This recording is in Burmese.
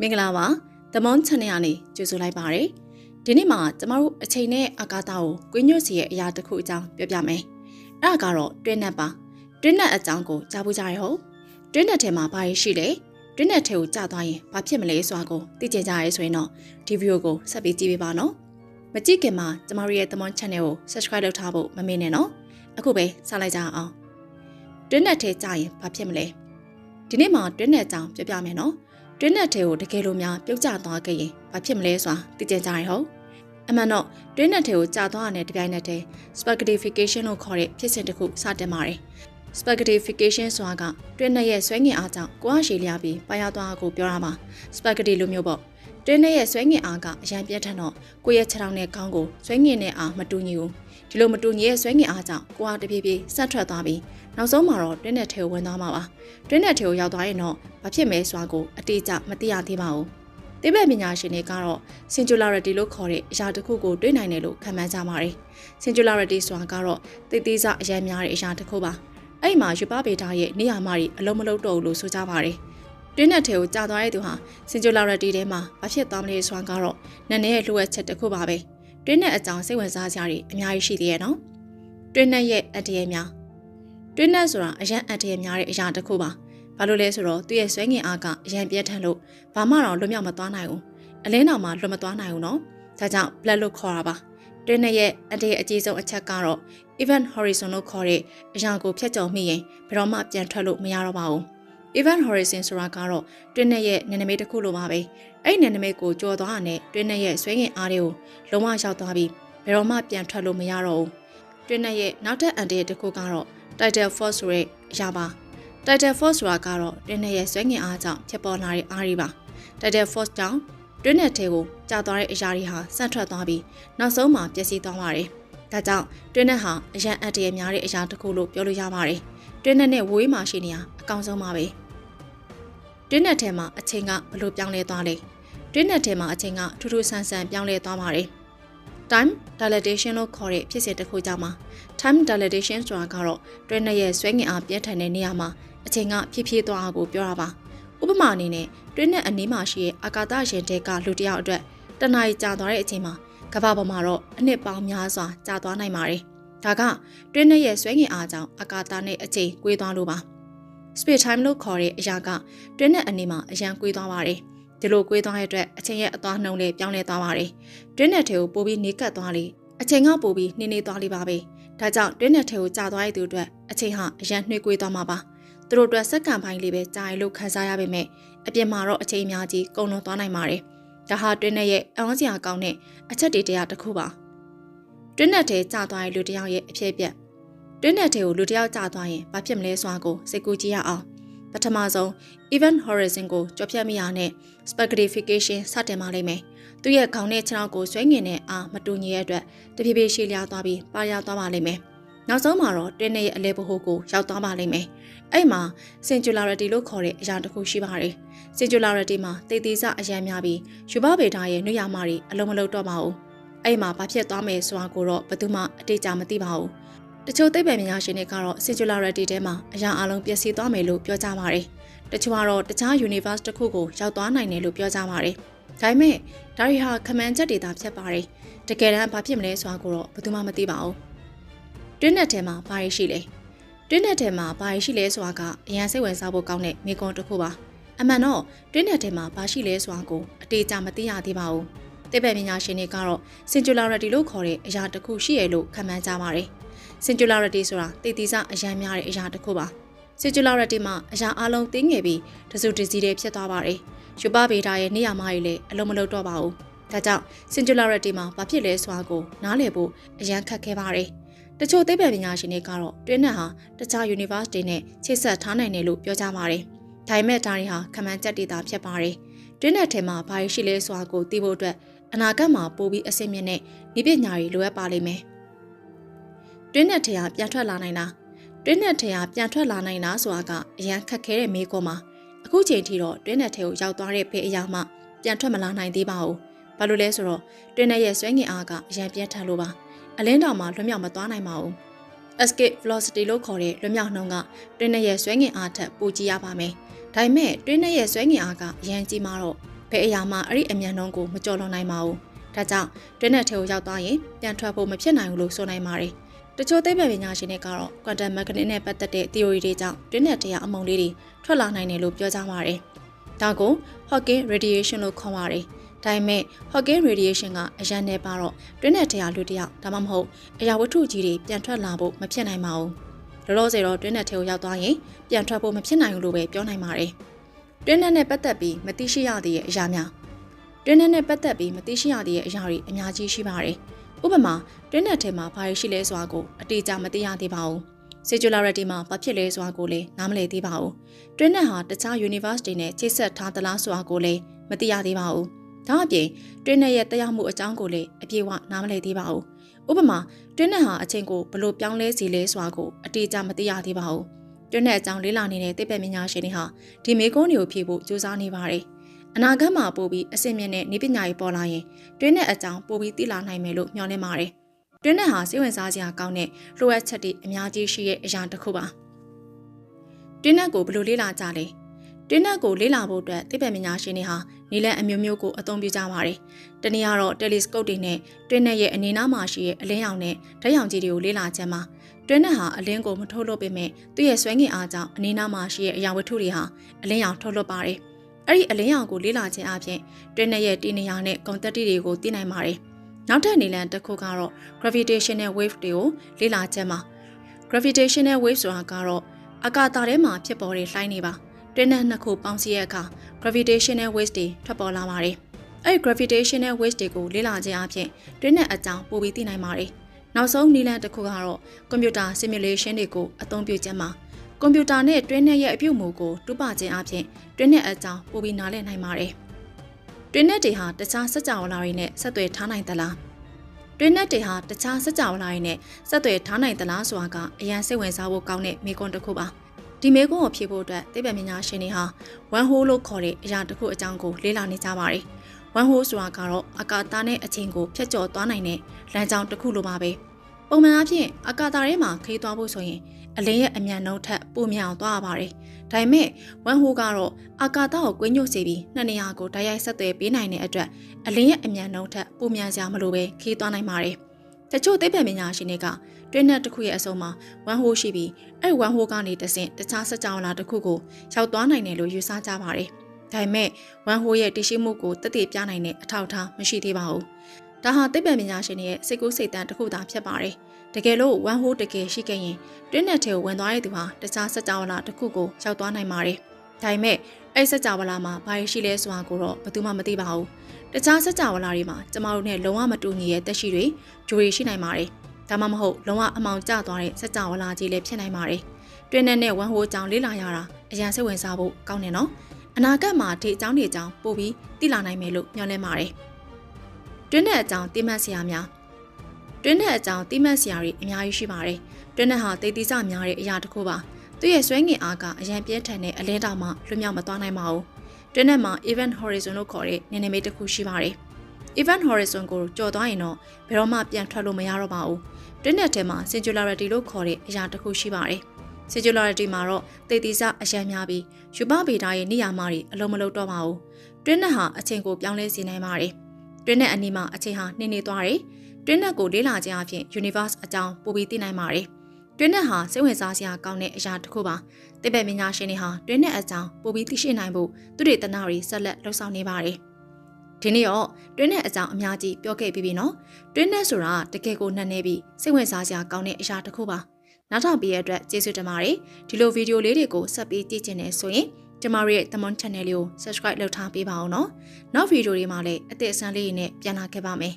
မင်္ဂလာပါတမွန် channel ကနေကြိုဆိုလိုက်ပါရစေဒီနေ့မှာကျမတို့အချိန်နဲ့အာကာသကိုကွင်းညွတ်စီရဲ့အရာတစ်ခုအကြောင်းပြောပြမယ်အဲ့ဒါကတော့တွင်းနက်ပါတွင်းနက်အကြောင်းကိုကြားဖို့ကြရဟုတ်တွင်းနက်ထဲမှာဘာရရှိလဲတွင်းနက်ထဲကိုကြာသွားရင်ဘာဖြစ်မလဲဆိုတာကိုသိကြကြရဲဆိုရင်တော့ဒီဗီဒီယိုကိုဆက်ပြီးကြည့်ပေးပါနော်မကြည့်ခင်မှာကျမတို့ရဲ့တမွန် channel ကို subscribe လုပ်ထားဖို့မမေ့နဲ့နော်အခုပဲစလိုက်ကြအောင်တွင်းနက်ထဲကြာရင်ဘာဖြစ်မလဲဒီနေ့မှာတွင်းနက်အကြောင်းပြောပြမယ်နော် တွင်းနက်ထဲကိုတကယ်လို့များပြုတ်ကျသွားခဲ့ရင်ဘာဖြစ်မလဲဆိုတာသိကြကြရဟုတ်အမှန်တော့တွင်းနက်ထဲကိုကျသွားတဲ့တပြိုင်နက်တည်း spaghettification လို့ခေါ်တဲ့ဖြစ်စဉ်တစ်ခုစတင်ပါတယ် spaghettification ဆိုတာကတွင်းနက်ရဲ့ဆွဲငင်အားကြောင့်ကိုယ်အရှိလျားပြီးပါရသွားကိုပြောတာပါ spaghetti လိုမျိုးပေါ့တွင်းနက်ရဲ့ဆွဲငင်အားကအရန်ပြတ်ထန်တော့ကိုယ့်ရဲ့ခြေထောက်နဲ့ခေါင်းကိုဆွဲငင်တဲ့အားမတူညီဘူးဒီလိုမတူညီရဲ့ဆွဲငင်အားကြောင့်ကိုယ်ဟာတပြေးပြေးဆက်ထွက်သွားပြီး နောက်ဆုံးမှာတော့တွင်းနက်ထဲကိုဝင်သွားမှာပါတွင်းနက်ထဲကိုရောက်သွားရင်တော့ဘာဖြစ်မဲဆိုတာကိုအတိအကျမသိရသေးပါဘူး။တိဘက်ပညာရှင်တွေကတော့ singularity လို့ခေါ်တဲ့အရာတစ်ခုကိုတွေးနိုင်တယ်လို့ခန့်မှန်းကြပါတယ်။ singularity ဆိုတာကတော့သိသိစအရန်များတဲ့အရာတစ်ခုပါ။အဲ့ဒီမှာယူပဗေဒရဲ့နေရာမှာတွေအလုံးမလုံးတော့ဘူးလို့ဆိုကြပါတယ်။တွင်းနက်ထဲကိုကြာသွားတဲ့သူဟာ singularity ထဲမှာဘာဖြစ်သွားမလဲဆိုတာကတော့နည်းနည်းရဲ့လိုအပ်ချက်တစ်ခုပါပဲ။တွင်းနက်အကြောင်းစိတ်ဝင်စားစရာတွေအများကြီးရှိသေးရဲ့နော်။တွင်းနက်ရဲ့အတ္တရဲ့များ တွင်းနက်ဆိုတာအရန်အတ္တရဲ့များတဲ့အရာတစ်ခုပါ။ဘာလို့လဲဆိုတော့သူ့ရဲ့ဆွဲငင်အားကအရန်ပြတ်ထန်လို့ဘာမှတော့လွတ်မြောက်မသွားနိုင်ဘူး။အလင်းတော်မှလွတ်မသွားနိုင်ဘူးနော်။ဒါကြောင့် blood လို့ခေါ်တာပါ။တွင်းနဲ့ရဲ့အတ္တရဲ့အကြီးဆုံးအချက်ကတော့ event horizon လို့ခေါ်တဲ့အရာကိုဖြတ်ကျော်မိရင်ဘယ်တော့မှပြန်ထွက်လို့မရတော့ပါဘူး။ event horizon ဆိုတာကတော့တွင်းနဲ့ရဲ့နယ်နိမိတ်တစ်ခုလိုပါပဲ။အဲ့ဒီနယ်နိမိတ်ကိုကျော်သွားတာနဲ့တွင်းနဲ့ရဲ့ဆွဲငင်အားတွေကိုလုံးဝရောက်သွားပြီးဘယ်တော့မှပြန်ထွက်လို့မရတော့ဘူး။တွင်းနဲ့ရဲ့နောက်ထပ်အန်တရဲ့တစ်ခုကတော့ title force ဆိုတဲ့အရာပါ title force ဆိုတာကတော့တွင်းနဲ့ရဲ့ဆွဲငင်အားကြောင့်ဖြစ်ပေါ်လာတဲ့အားတွေပါ title force ကြောင့်တွင်းနဲ့ထဲကိုကျသွားတဲ့အရာတွေဟာဆန့်ထွက်သွားပြီးနောက်ဆုံးမှာပျက်စီးသွားပါတယ်ဒါကြောင့်တွင်းနဲ့ဟာအရန်အတ္တရများတဲ့အရာတစ်ခုလို့ပြောလို့ရပါတယ်တွင်းနဲ့နဲ့ဝေးမှရှိနေရအကောင်ဆုံးပါပဲတွင်းနဲ့ထဲမှာအချိန်ကဘလို့ပြောင်းလဲသွားလဲတွင်းနဲ့ထဲမှာအချိန်ကထူးထူးဆန်းဆန်းပြောင်းလဲသွားပါတယ် time dilatation လို့ခေါ်တဲ့ဖြစ်စဉ်တစ်ခုကြောင့်မှာ time dilatation ဆိုတာကတော့တွင်းနဲ့ရဲ့ဆွဲငင်အားပြင်းထန်တဲ့နေရာမှာအချိန်ကဖြည်းဖြည်းသွားအောင်ကိုပြောတာပါဥပမာအနေနဲ့တွင်းနဲ့အနီးမှာရှိတဲ့အာကာသယာဉ်တဲကလူတစ်ယောက်အတွက်တနအီကြာသွားတဲ့အချိန်မှာကမ္ဘာပေါ်မှာတော့အနှစ်ပေါင်းများစွာကြာသွားနိုင်ပါတယ်ဒါကတွင်းနဲ့ရဲ့ဆွဲငင်အားကြောင့်အာကာသနဲ့အချိန်ကွေးသွားလို့ပါ space time လို့ခေါ်တဲ့အရာကတွင်းနဲ့အနီးမှာအရန်ကွေးသွားပါတယ် ဒီလိုကွေးသွားတဲ့အတွက်အချိန်ရဲ့အသွားနှုန်းလေးပြောင်းလဲသွားပါတယ်တွင်းနဲ့ထဲကိုပို့ပြီးနေကပ်သွားလေအချိန်ကပို့ပြီးနှင်းနေသွားလိပါပဲဒါကြောင့်တွင်းနဲ့ထဲကိုကြာသွားတဲ့သူအတွက်အချိန်ဟာအရန်နှွေးကွေးသွားမှာပါသူတို့အတွက်စက္ကန့်ပိုင်းလေးပဲကြာရင်လို့ခန်းစားရပါမယ်အပြင်မှာတော့အချိန်အများကြီးကုန်လွန်သွားနိုင်ပါတယ်ဒါဟာတွင်းနဲ့ရဲ့အဝန်းစရာကောင်းတဲ့အချက်တွေတရားတစ်ခုပါတွင်းနဲ့ထဲကြာသွားတဲ့လူတစ်ယောက်ရဲ့အဖြစ်အပျက်တွင်းနဲ့ထဲကိုလူတစ်ယောက်ကြာသွားရင်ဘာဖြစ်မလဲဆိုတာကိုစိတ်ကူးကြည့်ရအောင် ပထမဆုံး event horizon ကိုကြော်ဖြတ်မိရနဲ့ spaghettification စတင်ပါလိမ့်မယ်။သူ့ရဲ့ခေါင်းနဲ့ခြေထောက်ကိုဆွဲငင်တဲ့အားမတူညီတဲ့အတွက်တဖြည်းဖြည်းရှည်လျားသွားပြီးပါရသွားပါလိမ့်မယ်။နောက်ဆုံးမှာတော့တွင်းနဲ့ရဲ့အလဲပဟိုးကိုရောက်သွားပါလိမ့်မယ်။အဲ့မှာ singularity လို့ခေါ်တဲ့အရာတစ်ခုရှိပါတယ်။ singularity မှာတေသေးစအရန်များပြီးယူဘဗေဒရဲ့နှွေရမတွေအလုံးမလုံးတော့ပါဘူး။အဲ့မှာဘာဖြစ်သွားမယ်ဆိုတာကိုတော့ဘယ်သူမှအတိအကျမသိပါဘူး။ တချို့သိပ္ပံပညာရှင်တွေကတော့ singularity ထဲမှာအရာအလုံးပျက်စီးသွားမယ်လို့ပြောကြပါတယ်။တချို့ကတော့တခြား universe တစ်ခုကိုရောက်သွားနိုင်တယ်လို့ပြောကြပါတယ်။ဒါပေမဲ့ဒါရီဟာခမန်ချက်တွေသာဖြစ်ပါတယ်။တကယ်တမ်းဘာဖြစ်မလဲဆိုတာကိုတော့ဘယ်သူမှမသိပါဘူး။တွင်း net ထဲမှာဘာတွေရှိလဲ။တွင်း net ထဲမှာဘာတွေရှိလဲဆိုတာကအရန်စိတ်ဝင်စားဖို့ကောင်းတဲ့မိကွန်တစ်ခုပါ။အမှန်တော့တွင်း net ထဲမှာဘာရှိလဲဆိုတာကိုအတေးကြမသိရသေးပါဘူး။သိပ္ပံပညာရှင်တွေကတော့ singularity လို့ခေါ်တဲ့အရာတစ်ခုရှိရလို့ခန့်မှန်းကြပါတယ်။ singularity ဆိုတာတည်တည်စအရန်များတဲ့အရာတစ်ခုပါ။ singularity မှာအရာအလုံးတင်းငယ်ပြီးတစုတစည်းတည်းဖြစ်သွားပါတယ်။ယူပဗေဒရဲ့နေရာမှာကြီးလည်းအလုံးမလုံးတော့ပါဘူး။ဒါကြောင့် singularity မှာဘာဖြစ်လဲဆိုတာကိုနားလည်ဖို့အရန်ခက်ခဲပါတယ်။တချို့သိပ္ပံပညာရှင်တွေကတော့တွင်းနက်ဟာတခြား universe တွေနဲ့ချိတ်ဆက်ထားနိုင်တယ်လို့ပြောကြပါတယ်။ဒါပေမဲ့ဒါတွေဟာခမန်းချက်တွေသာဖြစ်ပါတယ်။တွင်းနက်ထဲမှာဘာရှိလဲဆိုတာကိုသိဖို့အတွက်အနာဂတ်မှာပိုပြီးအဆင့်မြင့်တဲ့ဤပညာတွေလိုအပ်ပါလိမ့်မယ်။ တွင်းနက်ထဲကပြန်ထွက်လာနိုင်တာတွင်းနက်ထဲကပြန်ထွက်လာနိုင်တာဆိုတာကအရန်ခက်ခဲတဲ့မေးခွန်းပါအခုချိန်ထိတော့တွင်းနက်ထဲကိုရောက်သွားတဲ့ဖေးအရာမှပြန်ထွက်မလာနိုင်သေးပါဘူးဘာလို့လဲဆိုတော့တွင်းနက်ရဲ့ဆွဲငင်အားကအရန်ပြင်းထန်လို့ပါအလင်းတော်မှာလွတ်မြောက်မသွားနိုင်ပါဘူး escape velocity လို့ခေါ်တဲ့လွတ်မြောက်နှုန်းကတွင်းနဲ့ရဲ့ဆွဲငင်အားထက်ပိုကြီးရပါမယ်။ဒါပေမဲ့တွင်းနဲ့ရဲ့ဆွဲငင်အားကအရန်ကြီးမှတော့ဘယ်အရာမှအဲ့ဒီအမြန်နှုံးကိုမကျော်လွန်နိုင်ပါဘူးဒါကြောင့်တွင်းနဲ့ထဲကိုရောက်သွားရင်ပြန်ထွက်ဖို့မဖြစ်နိုင်ဘူးလို့ဆိုနိုင်ပါတယ် တချို့သိပ္ပံပညာရှင်တွေကတော့ quantum mechanics နဲ့ပတ်သက်တဲ့ theory တွေကြောင့်တွင်းနဲ့တရားအမုံလေးတွေထွက်လာနိုင်တယ်လို့ပြောကြပါတယ်ဒါကို Hawking radiation လို့ခေါ်ပါတယ်ဒါပေမဲ့ Hawking radiation ကအရန်နေပါတော့တွင်းနဲ့တရားလူတယောက်ဒါမှမဟုတ်အရာဝတ္ထုကြီးတွေပြန်ထွက်လာဖို့မဖြစ်နိုင်ပါဘူးလောလောဆယ်တော့တွင်းနဲ့ထဲကိုရောက်သွားရင်ပြန်ထွက်ဖို့မဖြစ်နိုင်ဘူးလို့ပဲပြောနိုင်ပါတယ်တွင်းနဲ့နဲ့ပတ်သက်ပြီးမသိရှိရသေးတဲ့အရာများတွင်းနဲ့နဲ့ပတ်သက်ပြီးမသိရှိရသေးတဲ့အရာတွေအများကြီးရှိပါတယ် ဥပမာတွင်းနဲ့ထဲမှာဘာတွေရှိလဲဆိုတာကိုအတိအကျမသိရသေးပါဘူး singularity မှာဘာဖြစ်လဲဆိုတာကိုလည်းနားမလည်သေးပါဘူးတွင်းနဲ့ဟာတခြား universe တွေနဲ့ချိတ်ဆက်ထားသလားဆိုတာကိုလည်းမသိရသေးပါဘူးဒါအပြင်တွင်းနဲ့ရဲ့တရားမှုအကြောင်းကိုလည်းအပြည့်အဝနားမလည်သေးပါဘူးဥပမာတွင်းနဲ့ဟာအချိန်ကိုဘလို့ပြောင်းလဲစီလဲဆိုတာကိုအတိအကျမသိရသေးပါဘူးတွင်းနဲ့အကြောင်းလေးလာနေတဲ့သိပ္ပံပညာရှင်တွေဟာဒီမေကွန်းတွေကိုဖြေဖို့ကြိုးစားနေပါတယ် အနာဂတ်မှာပို့ပြီးအဆင့်မြင့်တဲ့နည်းပညာတွေပေါ်လာရင်တွင်းနဲ့အကြောင်းပို့ပြီးသိလာနိုင်မယ်လို့မျှော်လင့်ပါတယ်တွင်းနဲ့ဟာစိတ်ဝင်စားစရာကောင်းတဲ့လိုအပ်ချက်တွေအများကြီးရှိရဲ့အရာတစ်ခုပါတွင်းနဲ့ကိုဘယ်လိုလေ့လာကြလဲတွင်းနဲ့ကိုလေ့လာဖို့အတွက်သိပ္ပံပညာရှင်တွေဟာနီလန်အမျိုးမျိုးကိုအသုံးပြုကြပါတယ်။တနည်းအားတော့ telescope တွေနဲ့တွင်းနဲ့ရဲ့အနေနားမှာရှိတဲ့အလင်းရောင်နဲ့ဓာတ်ရောင်ကြီးတွေကိုလေ့လာခြင်းမှာတွင်းနဲ့ဟာအလင်းကိုမထုတ်လွှတ်ပေမဲ့သူ့ရဲ့ဆွဲငင်အားကြောင့်အနေနားမှာရှိတဲ့အရာဝတ္ထုတွေဟာအလင်းရောင်ထုတ်လွှတ်ပါတယ်။ အဲ့ဒီအလင်းရောင်ကိုလေ့လာခြင်းအပြင်တွင်းနဲ့ရဲ့တည်နေရာနဲ့ကွန်တက်တီတွေကိုသိနိုင်ပါတယ်။နောက်ထပ်နေလန်တစ်ခုကတော့ gravitational wave တွေကိုလေ့လာခြင်းမှာ gravitational wave ဆိုတာကတော့အကာတာထဲမှာဖြစ်ပေါ်တဲ့လှိုင်းတွေပါတွင်းနဲ့နှစ်ခုပေါင်းစည်းတဲ့အခါ gravitational waves တွေထွက်ပေါ်လာပါတယ်။အဲဒီ gravitational waves တွေကိုလေ့လာခြင်းအပြင်တွင်းနဲ့အကြောင်းပိုပြီးသိနိုင်ပါတယ်။နောက်ဆုံးနည်းလမ်းတစ်ခုကတော့ computer simulation တွေကိုအသုံးပြုခြင်းမှာ ကွန်ပျူတာနဲ့တွင်းနဲ့ရဲ့အပြုတ်မှုကိုတူပခြင်းအပြင်တွင်းနဲ့အကြောင်းပိုပြီးနားလည်နိုင်ပါတယ်။တွင်းနဲ့တွေဟာတခြားစက်ကြဝဠာတွေနဲ့ဆက်သွယ်ထားနိုင်သလား။တွင်းနဲ့တွေဟာတခြားစက်ကြဝဠာတွေနဲ့ဆက်သွယ်ထားနိုင်သလားဆိုတာကအရန်စိတ်ဝင်စားဖို့ကောင်းတဲ့မိကွန်းတစ်ခုပါ။ဒီမေကွန်းကိုဖြေဖို့အတွက်သိပ္ပံပညာရှင်တွေဟာ one hole လို့ခေါ်တဲ့အရာတစ်ခုအကြောင်းကိုလေ့လာနေကြပါတယ်။ one hole ဆိုတာကတော့အကာတာနဲ့အချိန်ကိုဖျက်ကျော်သွားနိုင်တဲ့လမ်းကြောင်းတစ်ခုလိုပါပဲ။ပုံမှန်အားဖြင့်အကာတာထဲမှာခရီးသွားဖို့ဆိုရင် အလင်းရဲ့အမြန်နှုန်းထက်ပိုမြန်အောင်သွားရပါတယ်။ဒါပေမဲ့ one hole ကတော့အကာတာကိုကွင်းညွတ်စေပြီးနှစ်နေရာကိုတိုက်ရိုက်ဆက်သွယ်ပေးနိုင်တဲ့အတွက်အလင်းရဲ့အမြန်နှုန်းထက်ပိုမြန်စရာမလိုပဲခရီးသွားနိုင်ပါတယ်။တချို့သိပ္ပံပညာရှင်တွေကတွင်းနဲ့တစ်ခုရဲ့အစုံမှာ one hole ရှိပြီးအဲ့ one hole ကနေတဆင့်တခြားစက်ကြောင်းလာတစ်ခုကိုရောက်သွားနိုင်တယ်လို့ယူဆကြပါတယ်။ဒါပေမဲ့ one hole ရဲ့တည်ရှိမှုကိုတည်တည်ပြနိုင်တဲ့အထောက်အထားမရှိသေးပါဘူး။ ဒါဟာသိပ္ပံပညာရှင်တွေရဲ့စိတ်ကူးစိတ်တမ်းတစ်ခုသာဖြစ်ပါတယ်။တကယ်လို့ one hole တကယ်ရှိခဲ့ရင်တွင်းနဲ့ထဲကိုဝင်သွားတဲ့သူဟာတခြားစက်ကြောင်းလာတစ်ခုကိုရောက်သွားနိုင်ပါတယ်။ဒါပေမဲ့အဲ့စက်ကြဝဠာမှာဘာရှိလဲဆိုတာကိုတော့ဘယ်သူမှမသိပါဘူး။တခြားစက်ကြဝဠာတွေမှာကျမတို့နဲ့လုံးဝမတူညီတဲ့သက်ရှိတွေဂျိုတွေရှိနိုင်ပါတယ်။ဒါမှမဟုတ်လုံးဝအမောင်ကျသွားတဲ့စက်ကြဝဠာကြီးလည်းဖြစ်နိုင်ပါတယ်။တွင်းနဲ့နဲ့ဝမ်ဟိုကြောင်လေးလာရတာအရန်စိတ်ဝင်စားဖို့ကောင်းတယ်နော်။အနာဂတ်မှာဒီအကြောင်းတွေအကြောင်းပို့ပြီးသိလာနိုင်မယ်လို့မျှော်လင့်ပါတယ်။ တွင်းနဲ့အကြောင်းတိမှတ်စရာများတွင်းနဲ့အကြောင်းတိမှတ်စရာတွေအများကြီးရှိပါတယ်။တွင်းနဲ့ဟာတိတ်တိကျများတဲ့အရာတစ်ခုပါ။သူ့ရဲ့ဆွဲငင်အားကအရန်ပြင်းထန်တဲ့အလဲတောင်မှလွတ်မြောက်မသွားနိုင်ပါဘူး။တွင်းနဲ့မှာ event horizon လို့ခေါ်တဲ့နေနေမေးတစ်ခုရှိပါတယ်။ event horizon ကိုကြော်သွားရင်တော့ဘယ်တော့မှပြန်ထွက်လို့မရတော့ပါဘူးတွင်း net ထဲမှာ singularity လို့ခေါ်တဲ့အရာတစ်ခုရှိပါတယ်။ singularity မှာတော့သေတိစအရန်များပြီးယူပဗေဒရဲ့နေရာမှာတွေအလုံးမလုံးတော့ပါဘူး။တွင်း net ဟာအချိန်ကိုပြောင်းလဲစေနိုင်ပါတယ်။ တွင်း net အနီးမှာအချိန်ဟာနှင်းနေသွားတယ်။တွင်း net ကိုလေ့လာခြင်းအပြင် universe အကြောင်းပိုပြီးသိနိုင်ပါတယ်။တွင်း net ဟာစိတ်ဝင်စားစရာကောင်းတဲ့အရာတစ်ခုပါ။တိပ္ပံပညာရှင်တွေဟာတွင်း net အကြောင်းပိုပြီးသိရှိနိုင်ဖို့သူတွေတနာတွေဆက်လက်လှုပ်ဆောင်နေပါတယ်။ဒီနေ့ရောတွင်းနဲ့အကြောင်းအများကြီးပြောခဲ့ပြီးပြီနော်တွင်းနဲ့ဆိုတာတကယ်ကိုနှံ့နေပြီးစိတ်ဝင်စားစရာကောင်းတဲ့အရာတစ်ခုပါနောက်ထောင်ပေးရတဲ့အတွက်ကျေးဇူးတင်ပါတယ်ဒီလိုဗီဒီယိုလေးတွေကိုဆက်ပြီးကြည့်ချင်နေဆိုရင် ကျမတို့ရဲ့ Demon Channel လေးကို Subscribe လုပ်ထားပေးပါအောင်နော်နောက်ဗီဒီယိုတွေမှာလည်းအသစ်အဆန်းလေးတွေနဲ့ပြန်လာခဲ့ပါမယ်